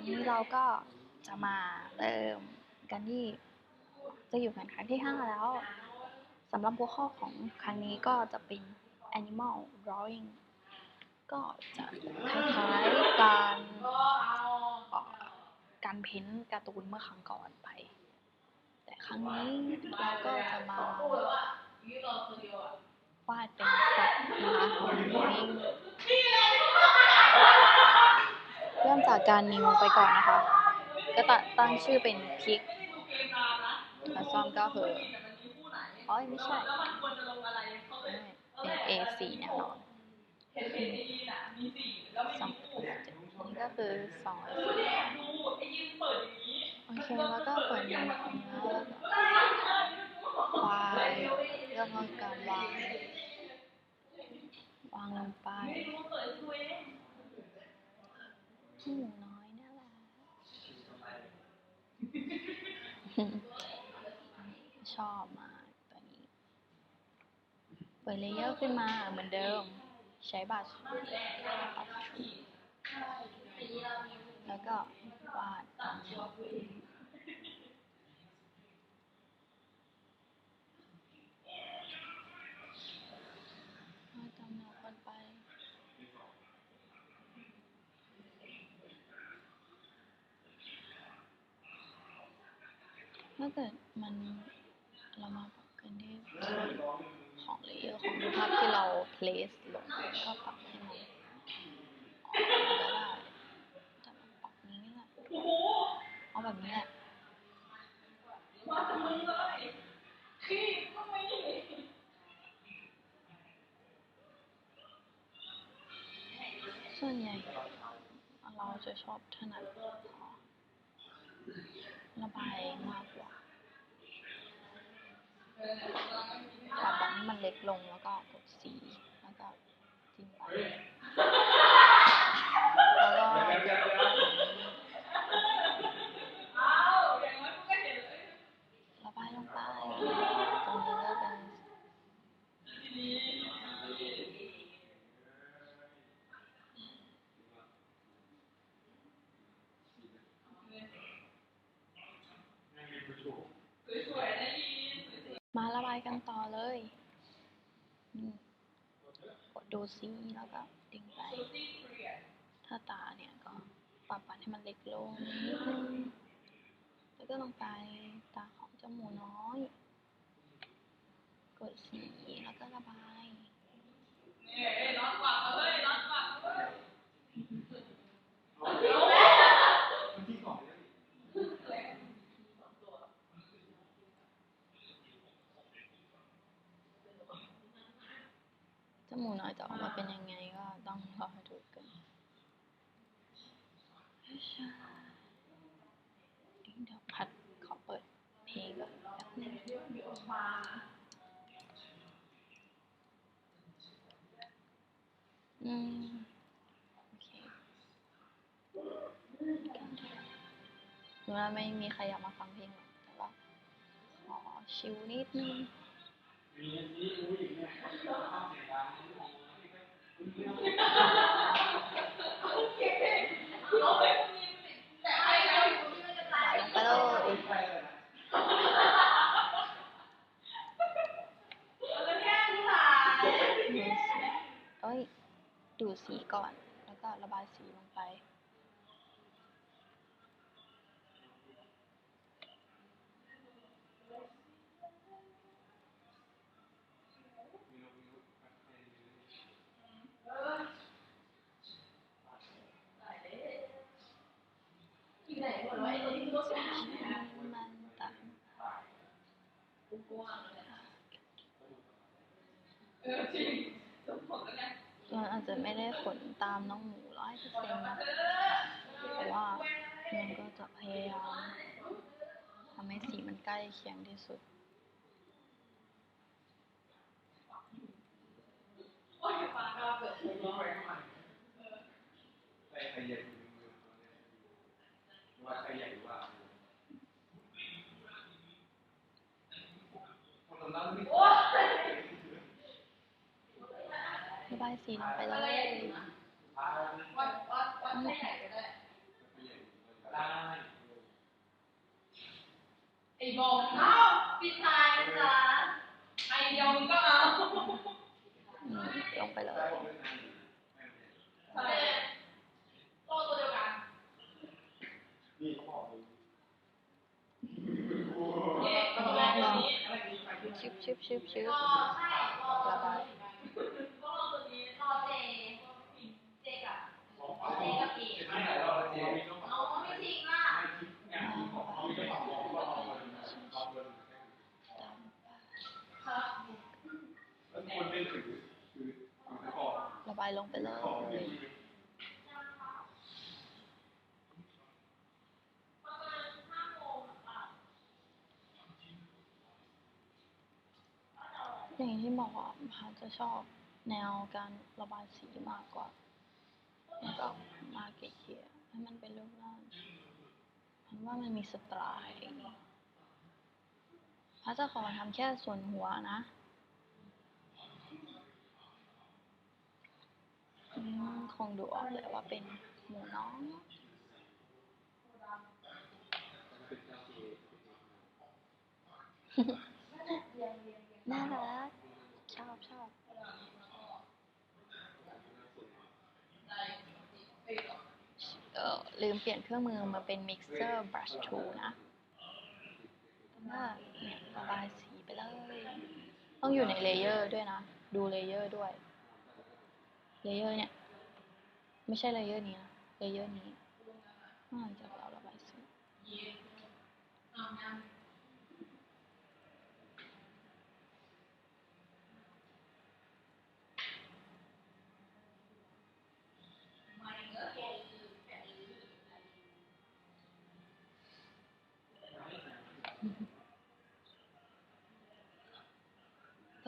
วันนี้เราก็จะมาเริ่มกันที่จะอยู่กันครั้งที่ห้าแล้วสำหรับหัวข้อของครั้งนี้ก็จะเป็น animal drawing ก็จะคล้ายๆการการเพ้นท์การ์ตูนเมื่อครั้งก่อนไป แต่ครั้งนี้เราก็จะมาวาดเป็นสัตว์นะคะให้เเริ่มจากการนิวไปก่อนนะคะ ก็ตตั้งชื่อเป็นพิกแล้วซ่อมก็คืออ๋อไม่ใช่เป็น A4 แน่นอนสองนี่ก็คือสองโอเคแล้วก็เปิดเนื้อแล้วก็วางเรื่องการวางวางลงไป หนูน้อยน่ารัก ชอบมากตัวนี้ เปิดเลเยอร์ขึ้นมาเหมือนเดิม ใช้บัตรแล้วก็วาดตามแนววาดตามแนวคนไป ถ้าเกิดมันเรามาปรับกันที่ส่วนของเลเยอร์ของภาพที่เรา place ลงก็ปรับให้มันออกก็ได้แต่มันปรับนี้แหละเอาแบบนี้แหละส่วนใหญ่เราจะชอบถนัด ระบายมากกว่าปรับแบบให้มันเล็กลงแล้วก็กดสีแล้วก็จิ้มไว้ก็ระบายลงไปตรงนี้ก็เป็นมาระบายกันต่อเลยนี่ก ดดูสีแล้วก็ดึงไป ถ้าตาเนี่ยก็ปรับปันให้มันเล็กลงนิดนึงแล้วก็ลงไปตาของเจ้าหมูน้อย กดสีแล้วก็ระบาย เจ้า หมูน้อยจะออกมาเป็นยังไงก็ต้องรอดูกันเดี๋ยวพัดขอเปิดเพลงก่อนแป๊บนึงอืมโอเคถึงว่าไม่มีใครอยากมาฟังเพลงหรอกแต่ว่าขอชิลนิดนึง ดูสีเอ้ยดูสีก่อน แล้วก็ระบายสีลงไป มันต่าง มันอาจจะไม่ได้ขนตามน้องหมูร้อยเปอร์เซ็นต์นะแต่ว่ามันก็จะพยายามทำให้สีมันใกล้เคียงที่สุดระบายสีลงไปเลยอืมได้ไอ้บอกมันเอาปิดท้ายนะจ๊ะไอเดียวมึงก็เอา งินครับแล้วคนเป็นถือถือถือตะกอนระบายลงไปเลย ของ ประมาณห้าโมงค่ะ อย่างที่บอกว่าพาจะชอบแนวการระบายสีมากกว่าแล้วก็มาเกลี่ยให้มันเป็นรูปร่างมันว่ามันมีสไตล์พาจะขอทำแค่ส่วนหัวนะคงดูออกเลยว่าเป็นหมูน้องน่ารัก ชอบชอบเออลืมเปลี่ยนเครื่องมือมาเป็น Mixer Brush Tool นะแล้วก็เนี่ยระบายสีไปเลย ต้องอยู่ในเลเยอร์ด้วยนะ ดูเลเยอร์ด้วย เลเยอร์เนี่ย ไม่ใช่เลเยอร์นี้นะ เลเยอร์นี้หลังจากเราระบ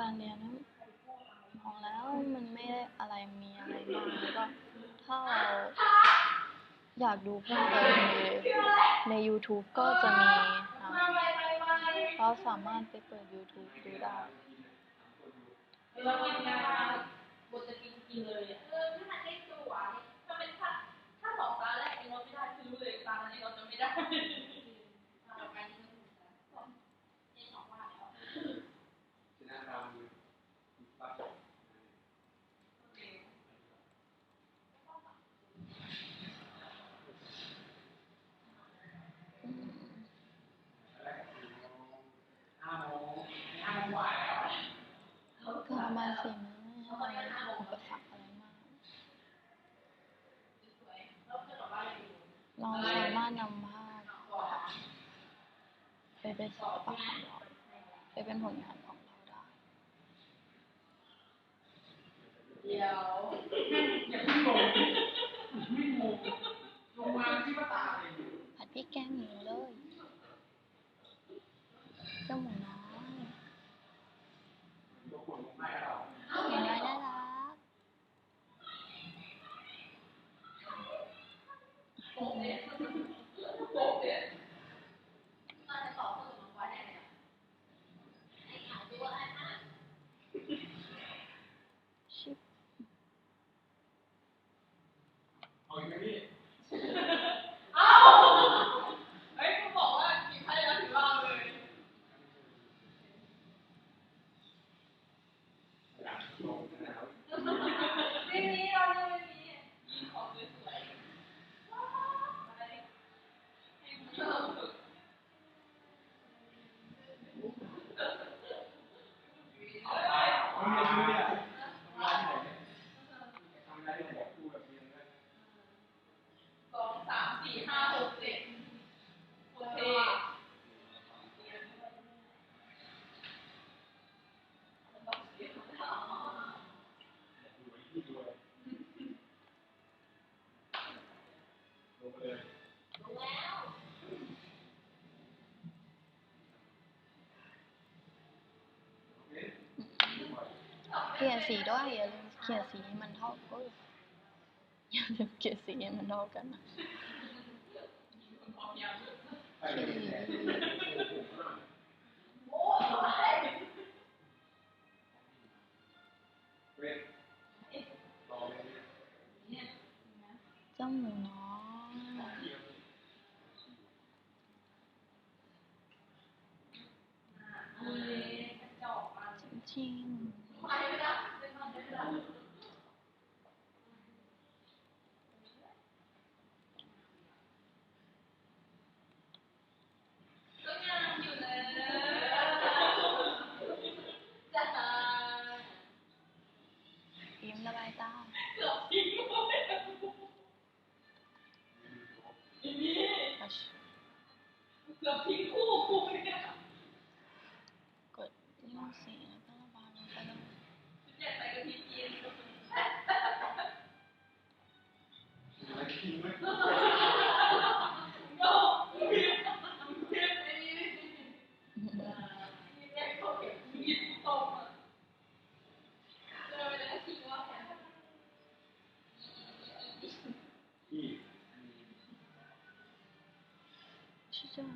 การเรียนนั้นมองแล้วมันไม่ได้อะไรมีอะไรมากแล้วก็ถ้าเราอยากดูเพิ่มเติมใน YouTube ก็จะมีนะเราสามารถไปเปิด YouTube ดูได้เรากินกันบทจะกินกินเลยเออถ้ามันได้ตัวถ้าเป็นถ้าสองตาแรกเองเราไม่ได้คือเลยตานี้เราจะไม่ได้ต่อไปนี่มันสองว่าแล้ว ชนะดำรับ อืม ห้าโมงห้าโมงกว่าแล้ว การระบายสีมันไม่ใช่อุปสรรคอะไรมาก เราสามารถนำภาพไปเป็นศิลปะของเราไปเป็นผลงานของเราได้เดี๋ยวอย่าเพิ่งงงไม่งงลงมาที่ป้าตาเลยผัดพริกแกงหมูเลยเจ้าหมูน้อย กลี่ยสีด้วยอย่าลืมเกลี่ยสีให้มันเท่าโอ้อย่าลืมเกลี่ยสีให้มันเท่ากันนะเจ้งหมูน้อยจริงๆ ยิ้มระบายตาเกือบทิ้งเลยอีนี่ก็ชเกือบทิ้งคู่กูเนี่ย กดยิ้มสีแล้วก็ระบายลงไปเลย อยากใส่กะทิจีน อะไรกินไหม โย่มีแม่เขาเก็บมีดตกอะเจอไปแล้วทิ้งว่าแค่ ที่ ชิ จ้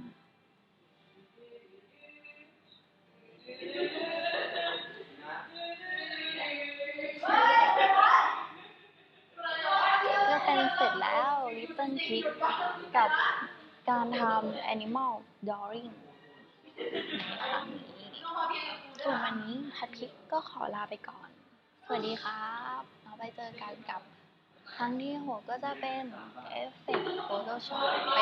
าก็เป็นเสร็จแล้ว Little Pig กับการทำ Animal Drawing ในครั้งนี้ส่วนวันนี้พัดพิกก็ขอลาไปก่อน สวัสดีครับ เราไปเจอกันกับ ครั้งที่หกก็จะเป็นเอฟเฟกต์โฟโต้ช็อปไป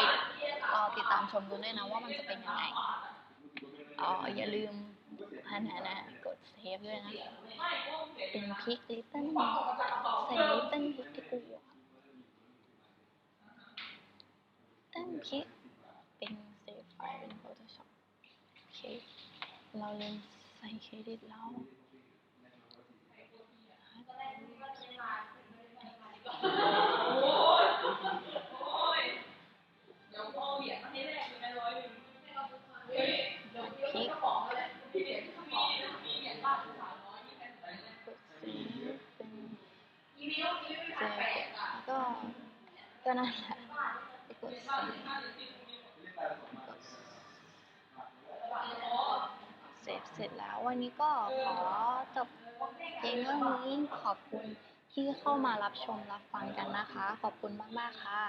รอติดตามชมดูด้วยนะว่ามันจะเป็นยังไงอ๋ออย่าลืมพันหานะกดเซฟด้วยนะ เป็นพิกลิตเติ้ลใส่ลิตเติ้ลพิกที่กูติ้ลพิกเป็นเซฟไฟล์เป็นโฟโต้ช็อปโอเค เราลืมใส่เครดิตแล้ว ก็ก็นั่นแหละกดเซบ้านฟห้าหรือสิบมีหมดกดอ๋อเสร็จเสร็จแล้ววันนี้ก็ขอจบเพลงเรื่องนี้ขอบคุณ ที่เข้ามารับชมรับฟังกันนะคะ ขอบคุณมาก ๆ ค่ะ